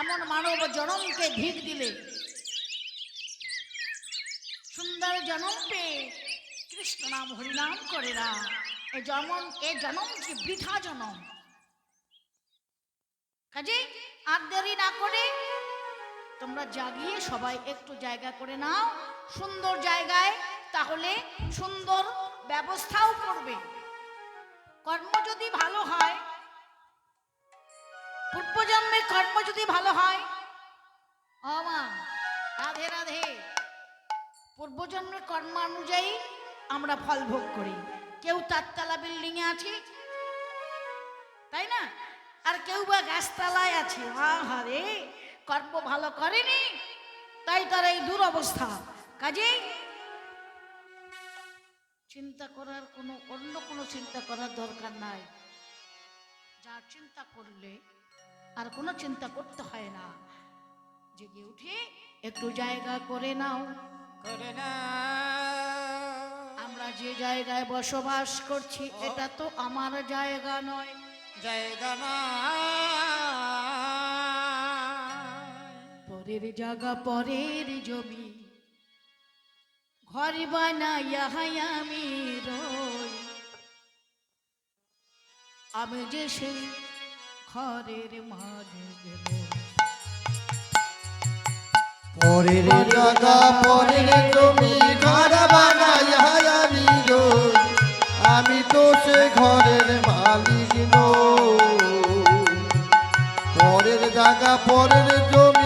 এমন মানব জনমকে ধিক দিলে। সুন্দর জনম পেয়ে কৃষ্ণ নাম হরিনাম করে না। এ জনম এ জনম কি বৃথা জনম? কাজে, আর দেরি না করে তোমরা জাগিয়ে সবাই একটু জায়গা করে নাও, সুন্দর জায়গায়, তাহলে সুন্দর ব্যবস্থাও করবে। কর্ম যদি ভালো পূর্বজন্মের কর্ম যদি ভালো হয়? রাধে রাধে। পূর্বজন্মের কর্ম অনুযায়ী আমরা ফল ভোগ করি। কেউ তারতলা বিল্ডিং এ আছে? তাই না? আর কেউ বা গাছতলায় আছে। আহারে কর্ম ভালো করেনি? তাই তার এই দুরবস্থা। কাজেই চিন্তা করার কোনো, অন্য কোনো চিন্তা করার দরকার নাই। যা চিন্তা করলে আর কোনো চিন্তা করতে হয় না। জেগে উঠে একটু জায়গা করে নাও। করে না। আমরা যে জায়গায় বসবাস করছি এটা তো আমার জায়গা নয়। জায়গা না। পরের জায়গা পরের জমি। ঘর বানাইয়া আমি রই। আমি যে সেই ঘরের মাঝে গেল পরের জায়গা, পরের তুমি ঘর বানাই আমি আমি তো সে ঘরের মালিক নই। পরের জায়গা, পরের জমি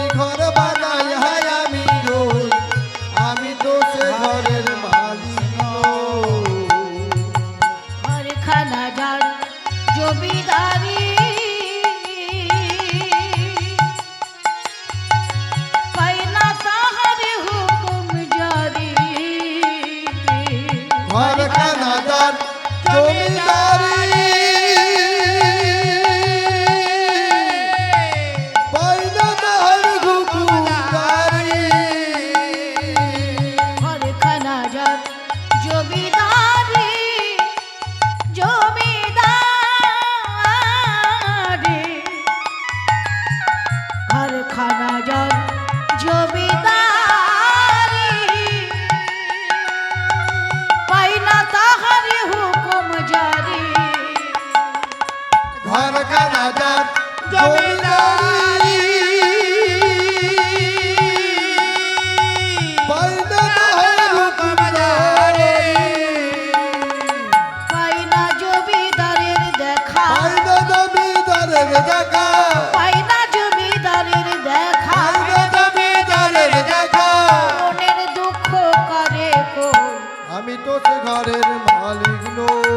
ঘরের মালিক নই।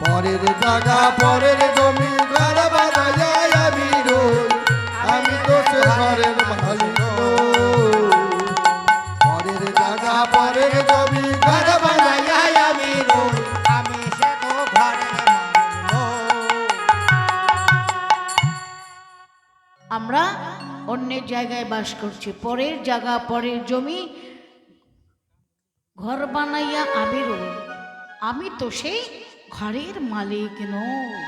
পরের জায়গা পরের আমরা অন্যের জায়গায় বাস করছি। পরের জায়গা, পরের জমি। ঘর বানাইয়া আমি আমি তো সেই ঘরের মালিক নই।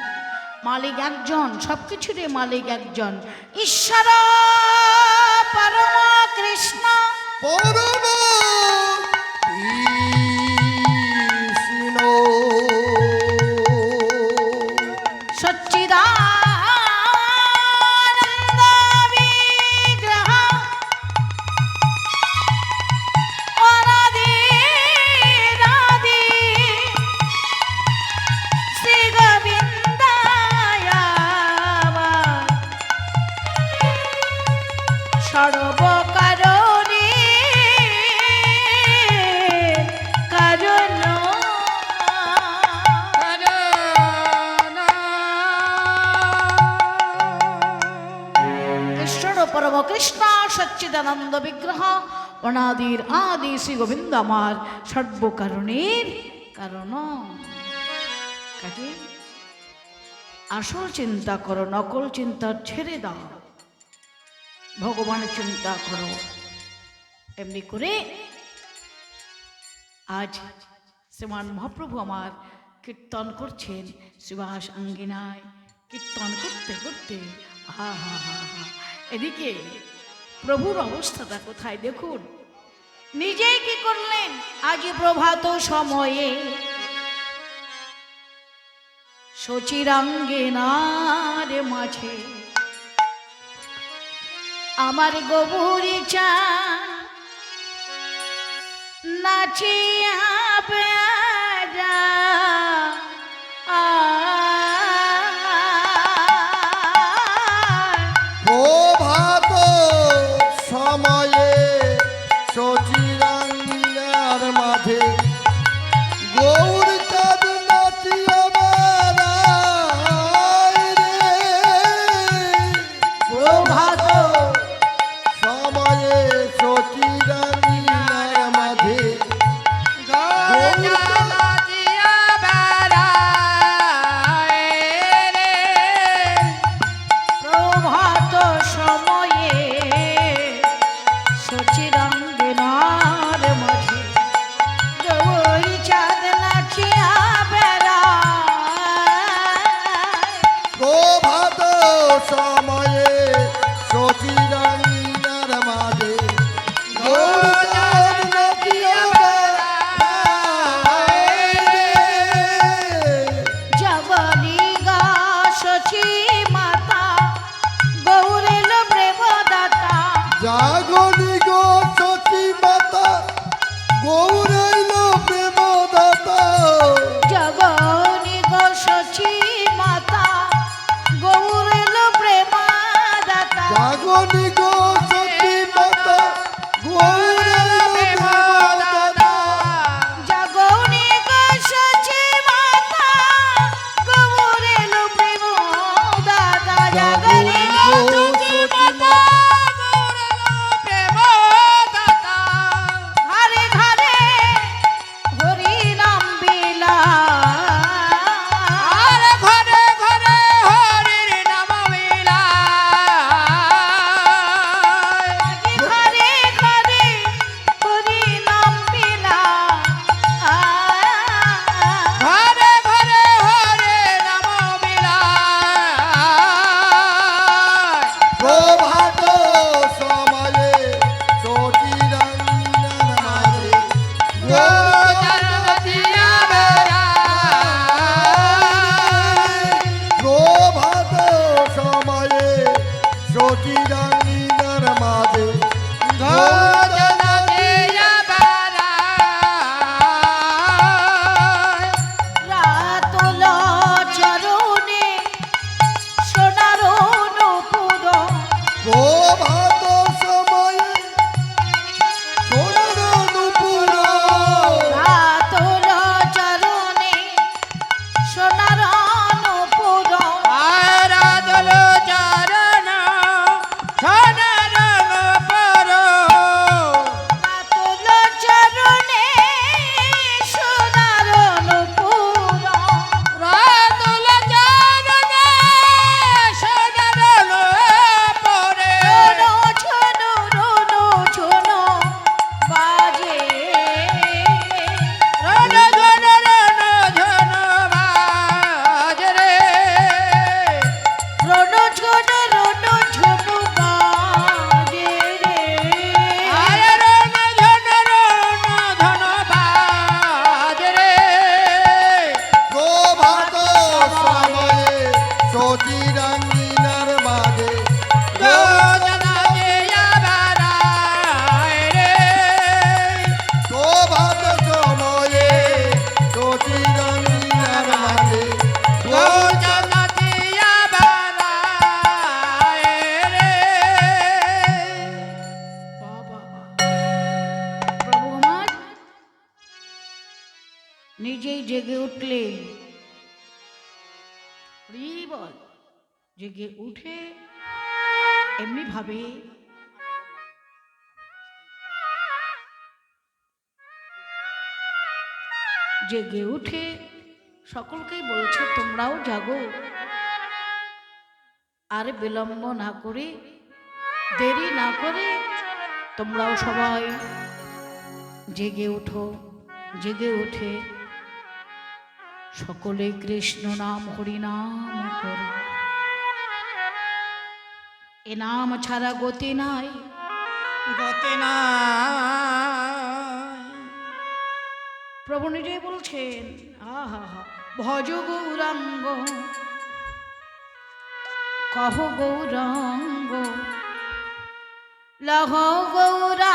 মালিক একজন সব কিছুরে মালিক একজন। ঈশ্বর, পরম কৃষ্ণ। সচ্চিদানন্দ বিগ্রহ, অনাদির আদি শ্রী গোবিন্দ আমার সর্বকারণের কারণ। আসল চিন্তা করো, নকল চিন্তা ছেড়ে দাও। ভগবান চিন্তা করো। এমনি করে আজ শ্রীমান মহাপ্রভু আমার কীর্তন করছেন, সুভাষ আঙ্গিনায় কীর্তন করতে করতে। হা হা হা হা। এদিকে প্রভুর অবস্থাটা কোথায় দেখুন। নিজেই কি করলেন? আজ প্রভাত সময়ে। সচিরাঙ্গেনার মাঝে। আমার গবুরি চা নাচিয়া Agora. জেগে উঠে এমনি ভাবে জেগে উঠে সকলকেই বলছে, তোমরাও জাগো। আর বিলম্ব না করে, দেরি না করে তোমরাও সবাই জেগে ওঠো জেগে ওঠে সকলে কৃষ্ণ নাম হরিনাম করো। এ নাম ছাড়া গতি নাই। গতি নাই। প্রভু নিজে বলছেন আহা হা ভজ গৌরাঙ্গ কহ গৌরাঙ্গ লহ গৌরা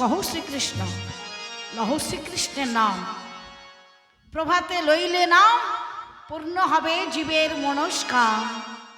কহ শ্রীকৃষ্ণ লহ শ্রীকৃষ্ণের নাম। প্রভাতে লইলে নাম পূর্ণ হবে জীবের মনস্কাম।